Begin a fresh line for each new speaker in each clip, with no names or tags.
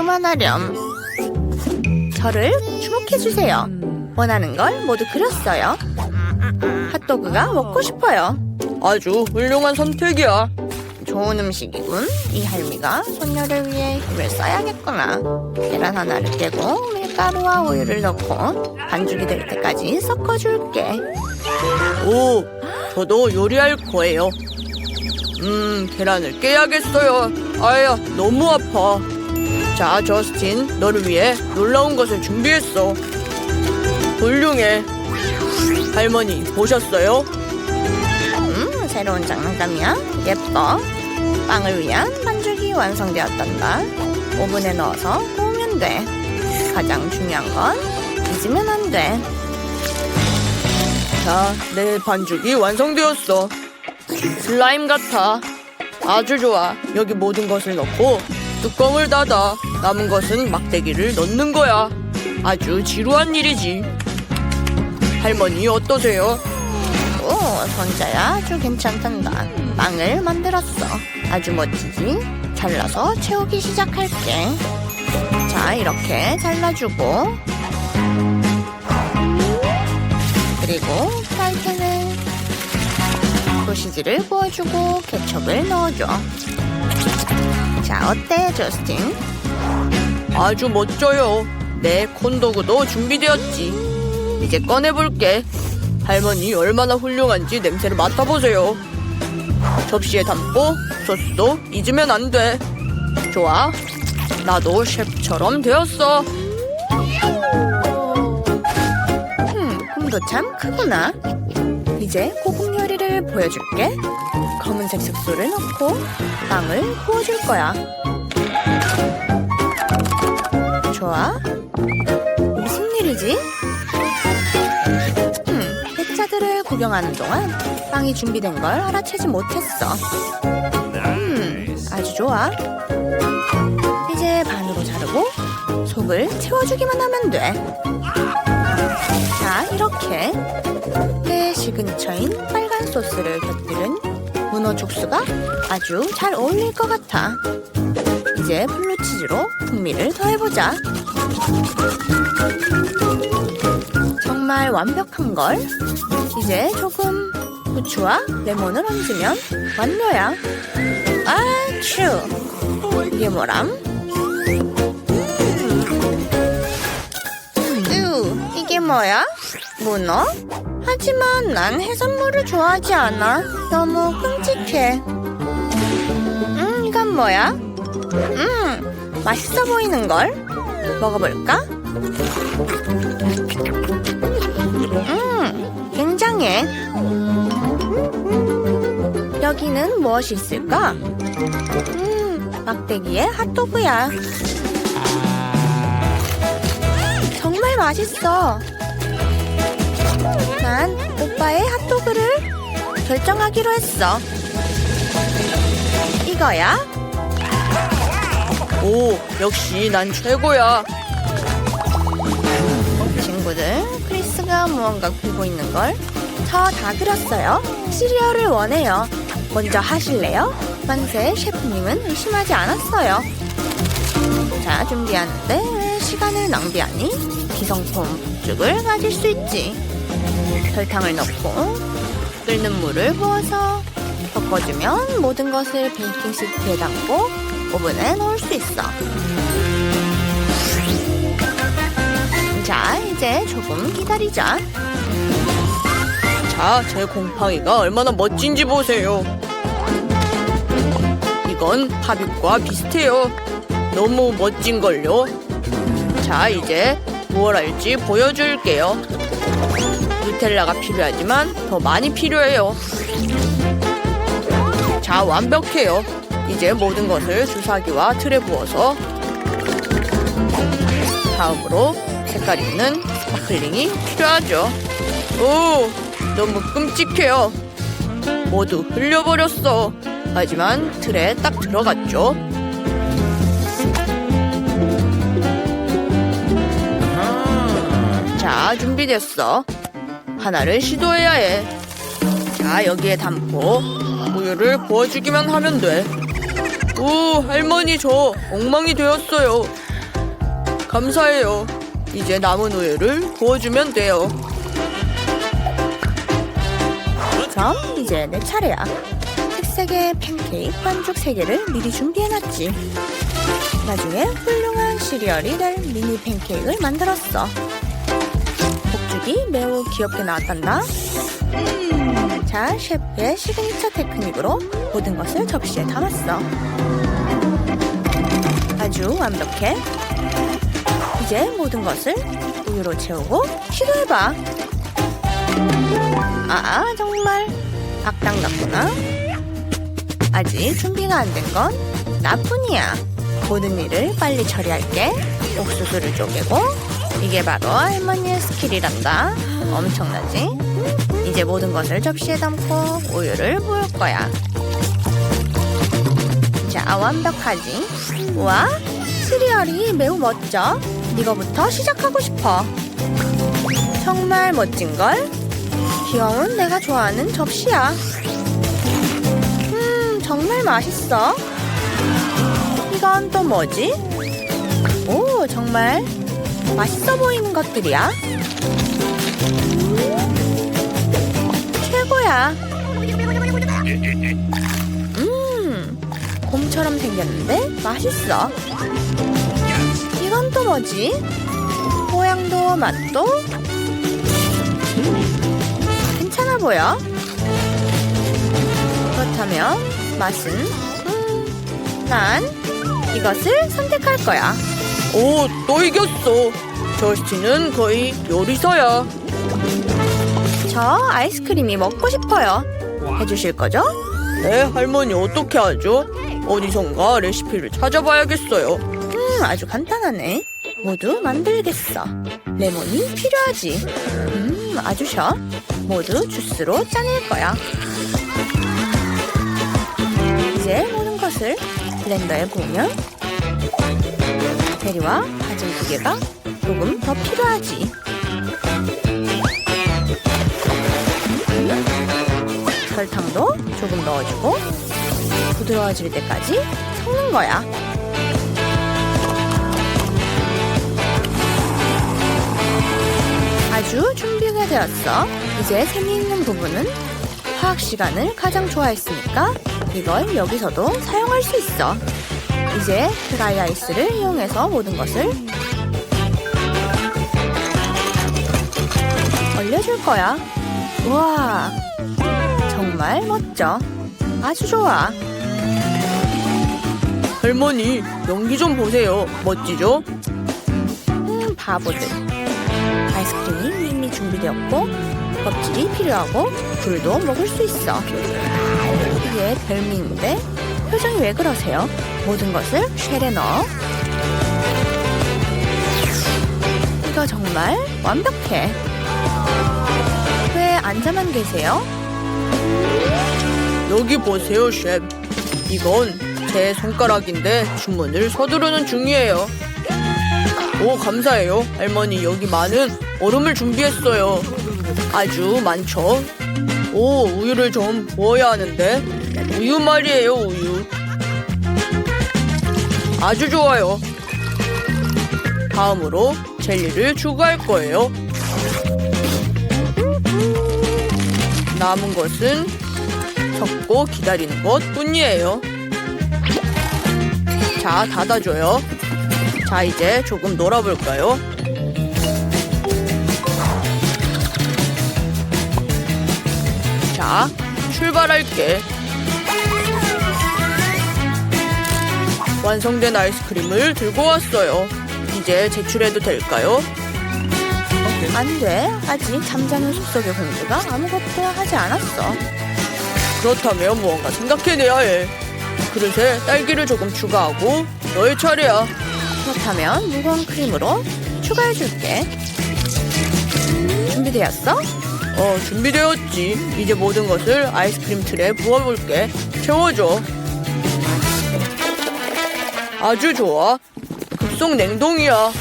그만하렴. 저를 주목해주세요. 원하는 걸 모두 그렸어요. 핫도그가 먹고 싶어요.
아주 훌륭한 선택이야.
좋은 음식이군. 이 할미가 손녀를 위해 힘을 써야겠구나. 계란 하나를 깨고 밀가루와 우유를 넣고 반죽이 될 때까지 섞어줄게.
오, 저도 요리할 거예요. 음, 계란을 깨야겠어요. 아야, 너무 아파. 자, 저스틴, 너를 위해 놀라운 것을 준비했어. 훌륭해. 할머니, 보셨어요?
음, 새로운 장난감이야. 예뻐. 빵을 위한 반죽이 완성되었단다. 오븐에 넣어서 구우면 돼. 가장 중요한 건 잊으면 안 돼.
자, 내 반죽이 완성되었어. 슬라임 같아. 아주 좋아. 여기 모든 것을 넣고 뚜껑을 닫아. 남은 것은 막대기를 넣는 거야. 아주 지루한 일이지. 할머니 어떠세요?
오, 손자야 아주 괜찮단다. 빵을 만들었어. 아주 멋지지? 잘라서 채우기 시작할게. 자, 이렇게 잘라주고. 그리고 프라이팬에 소시지를 구워주고 케첩을 넣어줘. 자, 어때, 저스틴?
아주 멋져요. 내 콘도그도 준비되었지. 이제 꺼내볼게. 할머니 얼마나 훌륭한지 냄새를 맡아보세요. 접시에 담고 소스도 잊으면 안 돼. 좋아. 나도 셰프처럼 되었어.
음, 꿈도 참 크구나. 이제 고급 요리를 보여줄게. 검은색 색소를 넣고 빵을 구워줄 거야. 좋아. 무슨 일이지? 음, 백자들을 구경하는 동안 빵이 준비된 걸 알아채지 못했어. 음, 아주 좋아. 이제 반으로 자르고 속을 채워주기만 하면 돼. 자, 이렇게 내 시그니처인 빨간 소스를 곁들인 문어 죽수가 아주 잘 어울릴 것 같아. 이제 블루치즈로 풍미를 더해보자. 정말 완벽한 걸. 이제 조금 후추와 레몬을 얹으면 완료야. 아츄. 이게 뭐람? 으, 이게 뭐야? 문어? 하지만 난 해산물을 좋아하지 않아. 너무 끔찍해. 음, 이건 뭐야? 음, 맛있어 보이는 걸? 먹어볼까? 음, 굉장해. 여기는 무엇이 있을까? 음, 막대기에 핫도그야. 정말 맛있어. 난 오빠의 핫도그를 결정하기로 했어. 이거야?
오, 역시 난 최고야.
친구들, 크리스가 무언가 굴고 있는 걸 저 다 그렸어요. 시리얼을 원해요. 먼저 하실래요? 만세 셰프님은 의심하지 않았어요. 자, 준비하는데 왜 시간을 낭비하니? 기성품 폭죽을 가질 수 있지. 설탕을 넣고 끓는 물을 부어서 섞어주면 모든 것을 베이킹 시트에 담고 오븐에 넣을 수 있어. 자, 이제 조금 기다리자.
자, 제 곰팡이가 얼마나 멋진지 보세요. 이건 팝잇과 비슷해요. 너무 멋진걸요. 자, 이제 무얼 할지 보여줄게요. 누텔라가 필요하지만 더 많이 필요해요. 자, 완벽해요. 이제 모든 것을 주사기와 틀에 부어서 다음으로 색깔 있는 스파클링이 필요하죠. 오, 너무 끔찍해요. 모두 흘려버렸어. 하지만 틀에 딱 들어갔죠. 자, 준비됐어. 하나를 시도해야 해. 자, 여기에 담고 우유를 부어주기만 하면 돼. 오, 할머니 저 엉망이 되었어요. 감사해요. 이제 남은 우유를 부어주면 돼요.
그럼 이제 내 차례야. 색색의 팬케이크 반죽 3개를 미리 준비해놨지. 나중에 훌륭한 시리얼이 될 미니 팬케이크를 만들었어. 복죽이 매우 귀엽게 나왔단다. 자, 셰프의 시그니처 테크닉으로 모든 것을 접시에 담았어. 아주 완벽해. 이제 모든 것을 우유로 채우고 시도해봐. 아, 정말 악당 같구나. 아직 준비가 안 된 건 나뿐이야. 모든 일을 빨리 처리할게. 옥수수를 쪼개고 이게 바로 할머니의 스킬이란다. 엄청나지? 이제 모든 것을 접시에 담고 우유를 부을 거야. 자, 완벽하지? 와, 시리얼이 매우 멋져. 이거부터 시작하고 싶어. 정말 멋진걸? 귀여운 내가 좋아하는 접시야. 음, 정말 맛있어. 이건 또 뭐지? 오, 정말 맛있어 보이는 것들이야. 최고야. 음, 곰처럼 생겼는데 맛있어. 이건 또 뭐지? 모양도 맛도 괜찮아 보여. 그렇다면 맛은 음, 난 이것을 선택할 거야.
오, 또 이겼어. 저스티는 거의 요리사야.
저 아이스크림이 먹고 싶어요. 해주실 거죠?
네, 할머니 어떻게 하죠? 어디선가 레시피를 찾아봐야겠어요.
음, 아주 간단하네. 모두 만들겠어. 레몬이 필요하지. 음, 아주 쉬워. 모두 주스로 짜낼 거야. 이제 모든 것을 블렌더에 부으 면 베리와 바질 두 개가 조금 더 필요하지. 설탕도 조금 넣어주고 부드러워질 때까지 섞는 거야. 아주 준비가 되었어. 이제 재미있는 부분은 화학 시간을 가장 좋아했으니까 이걸 여기서도 사용할 수 있어. 이제 드라이 아이스를 이용해서 모든 것을 얼려줄 거야. 우와, 정말 멋져. 아주 좋아.
할머니, 연기 좀 보세요. 멋지죠?
음, 바보들. 아이스크림이 이미 준비되었고 껍질이 필요하고 굴도 먹을 수 있어. 이게 별미인데 표정이 왜 그러세요? 모든 것을 쉘에 넣어. 이거 정말 완벽해. 왜 앉아만 계세요?
여기 보세요, 셰프. 이건 제 손가락인데 주문을 서두르는 중이에요. 오, 감사해요. 할머니, 여기 많은 얼음을 준비했어요. 아주 많죠? 오, 우유를 좀 부어야 하는데. 우유 말이에요, 우유. 아주 좋아요. 다음으로 젤리를 추가할 거예요. 남은 것은 섞고 기다리는 것 뿐이에요. 자, 닫아줘요. 자, 이제 조금 놀아볼까요? 자, 출발할게. 완성된 아이스크림을 들고 왔어요. 이제 제출해도 될까요?
안 돼. 아직 잠자는 숲속의 공주가 아무것도 하지 않았어.
그렇다면 무언가 생각해내야 해. 그릇에 딸기를 조금 추가하고 너의 차례야.
그렇다면 무거운 크림으로 추가해줄게. 준비되었어?
어, 준비되었지. 이제 모든 것을 아이스크림 틀에 부어볼게. 채워줘. 아주 좋아. 급속 냉동이야.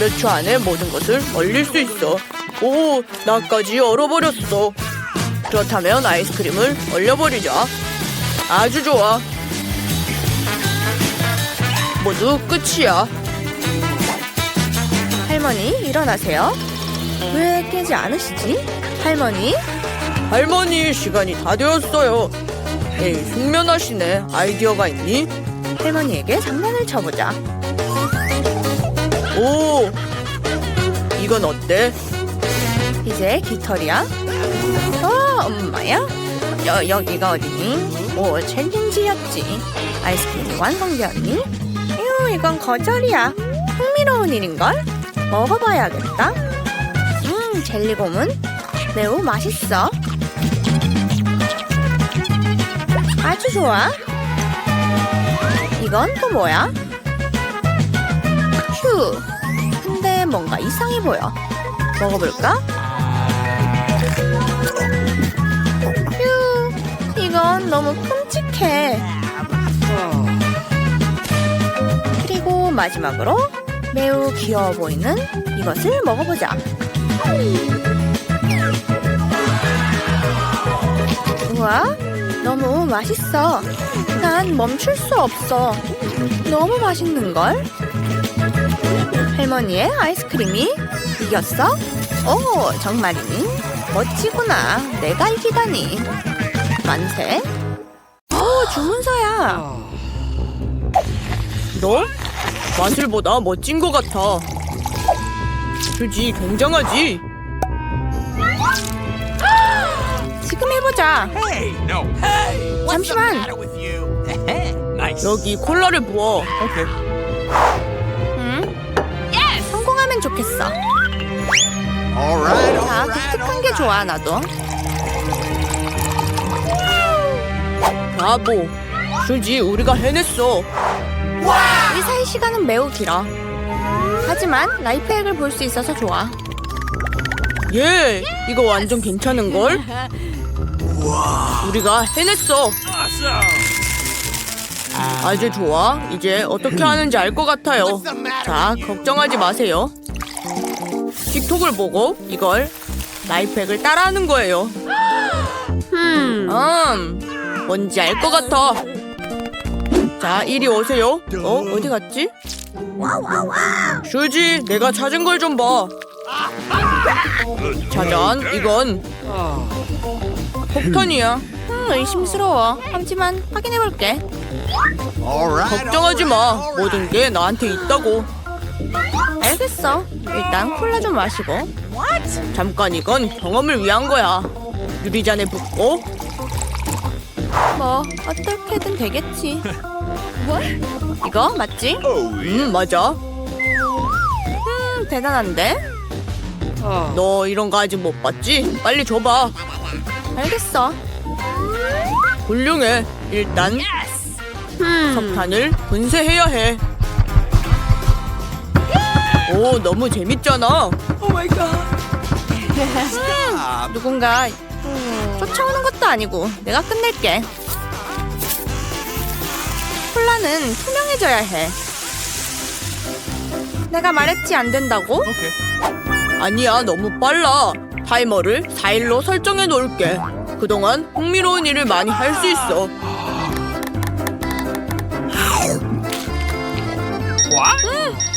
몇 초 안에 모든 것을 얼릴 수 있어. 오, 나까지 얼어버렸어. 그렇다면 아이스크림을 얼려버리자. 아주 좋아. 모두 끝이야.
할머니, 일어나세요. 왜 깨지 않으시지? 할머니,
할머니 시간이 다 되었어요. 에이 숙면하시네. 아이디어가 있니?
할머니에게 장난을 쳐보자.
오 이건 어때?
이제 깃털이야. 어, 엄마야? 여, 여기가 어디니? 오, 챌린지였지. 아이스크림이 완성되었니? 휴, 이건 거절이야. 흥미로운 일인걸? 먹어봐야겠다. 음, 젤리곰은 매우 맛있어. 아주 좋아. 이건 또 뭐야? 휴, 근데 뭔가 이상해 보여. 먹어볼까? 휴, 이건 너무 끔찍해. 그리고 마지막으로 매우 귀여워 보이는 이것을 먹어보자. 우와, 너무 맛있어. 난 멈출 수 없어. 너무 맛있는걸? 할머니의 아이스크림이 이겼어? 오, 정말이니? 멋지구나. 내가 이기다니. 만세. 오, 주문서야.
너? 마술보다 멋진 것 같아. 휴지 굉장하지?
지금 해보자. 잠시만.
nice.
여기 콜라를 부어.
Okay.
응? 성공하면 좋겠어.
All right.
자, 독특한 게 좋아, 나도.
브라보. 휴지 우리가 해냈어.
우리 사이 시간은 매우 길어. 하지만 라이프액을 볼 수 있어서 좋아.
예, 이거 완전 괜찮은 걸. 우리가 해냈어. 아주 좋아. 이제 어떻게 하는지 알 것 같아요. 자, 걱정하지 마세요. 틱톡을 보고 이걸 라이프액을 따라하는 거예요. 음, 뭔지 알 것 같아. 자, 이리 오세요. 어, 어디 갔지? 슈지, 내가 찾은 걸 좀 봐. 짜잔, 이건 폭탄이야.
음, 의심스러워. 하지만 확인해볼게.
걱정하지 마. 모든 게 나한테 있다고.
알겠어. 일단 콜라 좀 마시고.
잠깐 이건 경험을 위한 거야. 유리잔에 붓고
뭐 어떻게든 되겠지. 이거 맞지?
음 맞아.
음, 대단한데?
너 이런 거 아직 못 봤지? 빨리 줘봐.
알겠어.
훌륭해. 일단
음,
석탄을 분쇄해야 해. 오 너무 재밌잖아.
Stop.
누군가 쫓아오는 것도 아니고 내가 끝낼게. 콜라는 투명해져야 해. 내가 말했지 안 된다고?
Okay.
아니야 너무 빨라. 타이머를 4일로 설정해 놓을게. 그동안 흥미로운 일을 많이 할 수 있어.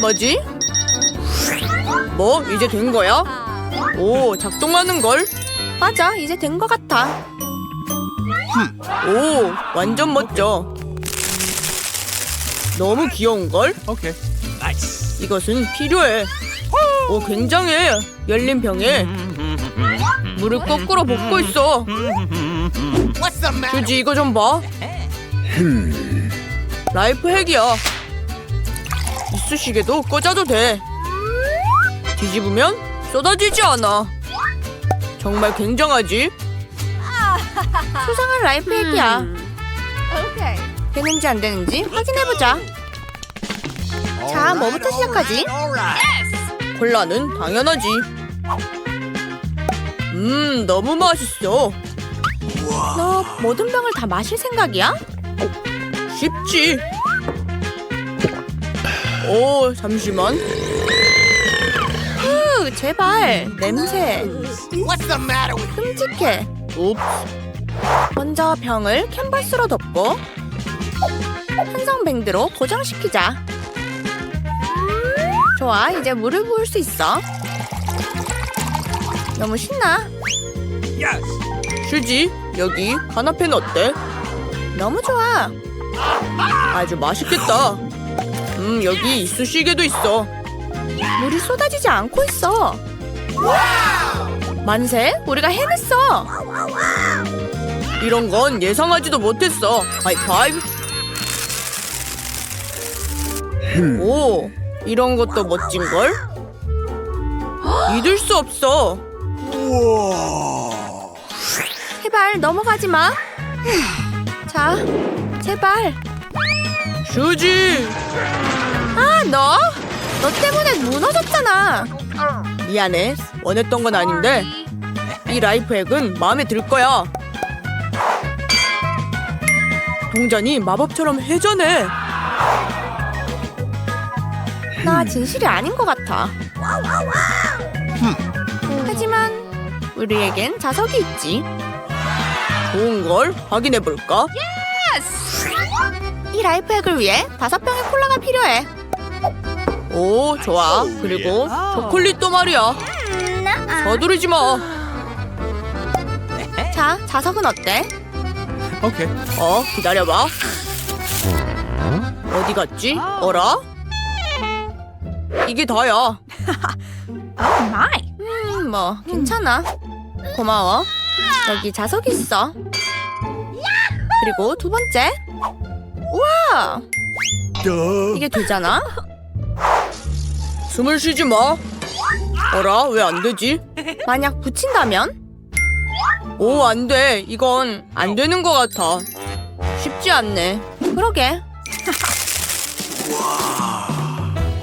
뭐지? 뭐 이제 된 거야? 오 작동하는 걸?
맞아, 이제 된 것 같아.
오 완전 멋져. 너무 귀여운 걸?
Okay. Nice.
이것은 필요해. 오 굉장해. 열린 병에 물을 거꾸로 붓고 있어. 휴지 이거 좀 봐. 라이프 핵이야. 이쑤시개도 꽂아도 돼. 뒤집으면 쏟아지지 않아. 정말 굉장하지?
수상한 라이프 핵이야. 되는지 안 되는지 확인해보자. 자, 뭐부터 시작하지?
콜라는 당연하지. 음, 너무 맛있어.
너 모든 병을 다 마실 생각이야?
쉽지. 오, 잠시만.
으, 제발. 냄새.
What's the matter with
끔찍해.
옵,
먼저 병을 캔버스로 덮고 한성 밴드로 고정시키자. 좋아, 이제 물을 부을 수 있어. 너무 신나.
Yes.
슈지, 여기 카나페는 어때?
너무 좋아.
아주 맛있겠다. 음, 여기 이쑤시개도 있어.
물이 쏟아지지 않고 있어. 만세, 우리가 해냈어.
이런 건 예상하지도 못했어. 하이파이브. 오, 이런 것도 멋진 걸? 믿을 수 없어.
제발 넘어가지 마. 자, 제발.
슈지,
아, 너? 너 때문에 무너졌잖아.
미안해. 원했던 건 아닌데 이 라이프액은 마음에 들 거야. 동전이 마법처럼 회전해.
나 진실이 아닌 것 같아. 하지만 우리에겐 자석이 있지.
좋은 걸 확인해 볼까?
이 라이프액을 위해 다섯 병의 콜라가 필요해.
오, 좋아. 그리고 초콜릿도 말이야. 서두르지 마.
자, 자석은 어때?
Okay.
어, 기다려봐. 어디 갔지? 어라? 이게 다야.
음, 뭐 괜찮아. 고마워. 여기 자석이 있어. 그리고 두 번째. 우와. 이게 되잖아.
숨을 쉬지 마. 어라, 왜 안 되지?
만약 붙인다면?
오, 안 돼. 이건 안 되는 것 같아. 쉽지 않네.
그러게.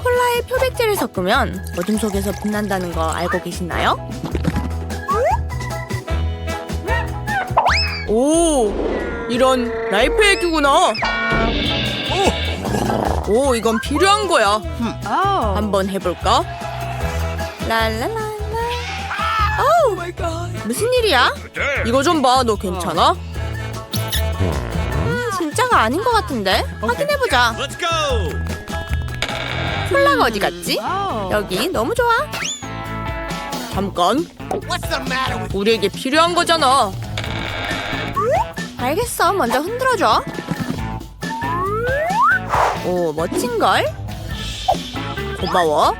콜라에 표백제를 섞으면 어둠 속에서 빛난다는 거 알고 계시나요?
오, 이런 라이프 액이구나. 오, 이건 필요한 거야. 한번 해볼까?
랄랄랄라. 어우, 무슨 일이야?
이거 좀 봐. 너 괜찮아?
음, 진짜가 아닌 것 같은데? 확인해보자.
Let's go.
콜라가 어디 갔지? 여기 너무 좋아.
잠깐. 우리에게 필요한 거잖아.
알겠어. 먼저 흔들어줘. 오, 멋진걸?
고마워.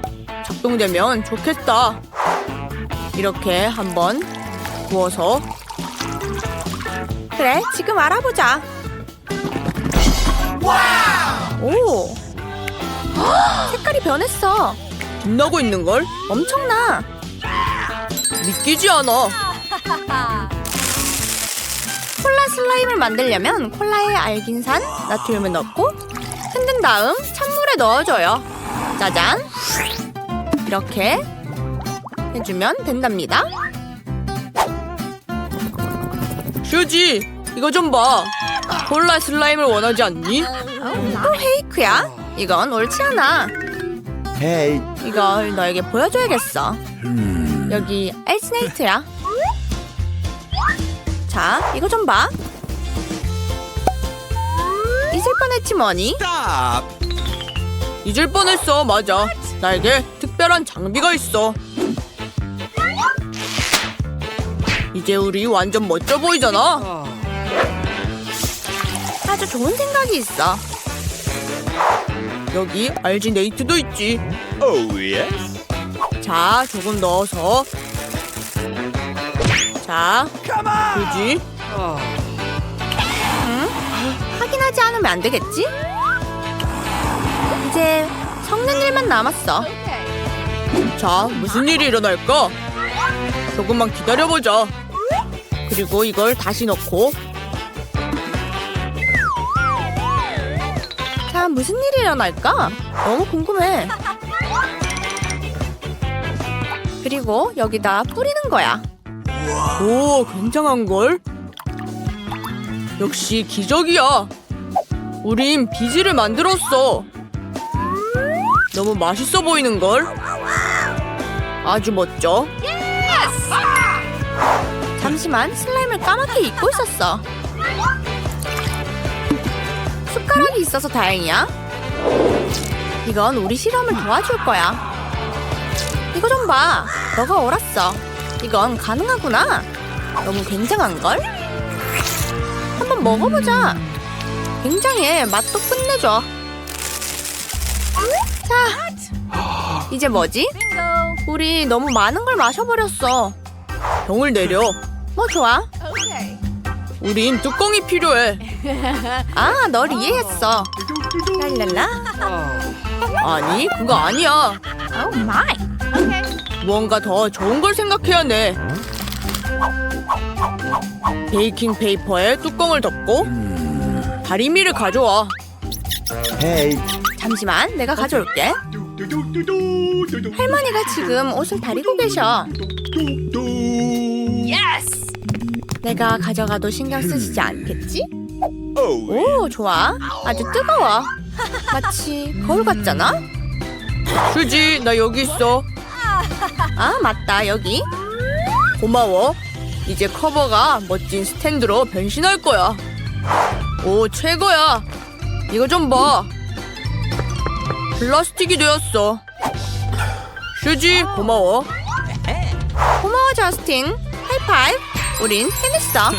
작동되면 좋겠다. 이렇게 한번 구워서
그래, 지금 알아보자. 오! 헉, 색깔이 변했어.
빛나고 있는 걸
엄청나.
믿기지 않아.
콜라 슬라임을 만들려면 콜라에 알긴산, 나트륨을 넣고 흔든 다음 찬물에 넣어줘요. 짜잔! 이렇게 해주면 된답니다.
슈지, 이거 좀 봐. 콜라 슬라임을 원하지 않니?
또 페이크야? 이건 옳지 않아.
Hey.
이걸 너에게 보여줘야겠어. 여기 엘스네이트야. 자, 이거 좀 봐.
Stop.
잊을 뻔했어. 맞아. 나에게 특별한 장비가 있어. 이제 우리 완전 멋져 보이잖아.
아주 좋은 생각이 있어.
여기 알지네이트도 있지.
Oh yes.
자, 조금 넣어서. 자.
그지? 않으면 안 되겠지? 이제 섞는 일만 남았어.
자, 무슨 일이 일어날까? 조금만 기다려보자. 그리고 이걸 다시 넣고.
자, 무슨 일이 일어날까? 너무 궁금해. 그리고 여기다 뿌리는 거야.
오, 굉장한 걸? 역시 기적이야. 우린 비지를 만들었어. 너무 맛있어 보이는 걸? 아주 멋져.
잠시만 슬라임을 까맣게 잊고 있었어. 숟가락이 있어서 다행이야. 이건 우리 실험을 도와줄 거야. 이거 좀 봐. 너가 옳았어. 이건 가능하구나. 너무 굉장한걸? 한번 먹어보자. 굉장해. 맛도 끝내줘. 자, 이제 뭐지? 우리 너무 많은 걸 마셔버렸어.
병을 내려.
뭐 좋아?
우린 뚜껑이 필요해.
아, 널 이해했어. 랄랄라.
아니, 그거 아니야.
Oh my.
무언가 더 좋은 걸 생각해야 해. 베이킹 페이퍼에 뚜껑을 덮고 다리미를 가져와.
Hey.
잠시만, 내가 가져올게. 할머니가 지금 옷을 다리고 계셔. 내가 가져가도 신경 쓰시지 않겠지?
Oh.
오, 좋아. 아주 뜨거워. 마치 거울 같잖아?
휴지, 나 여기 있어.
아, 맞다, 여기.
고마워. 이제 커버가 멋진 스탠드로 변신할 거야. 오, 최고야. 이거 좀 봐. 플라스틱이 되었어. 휴지, 고마워.
고마워, 저스틴. 하이파이브. 우린 해냈어.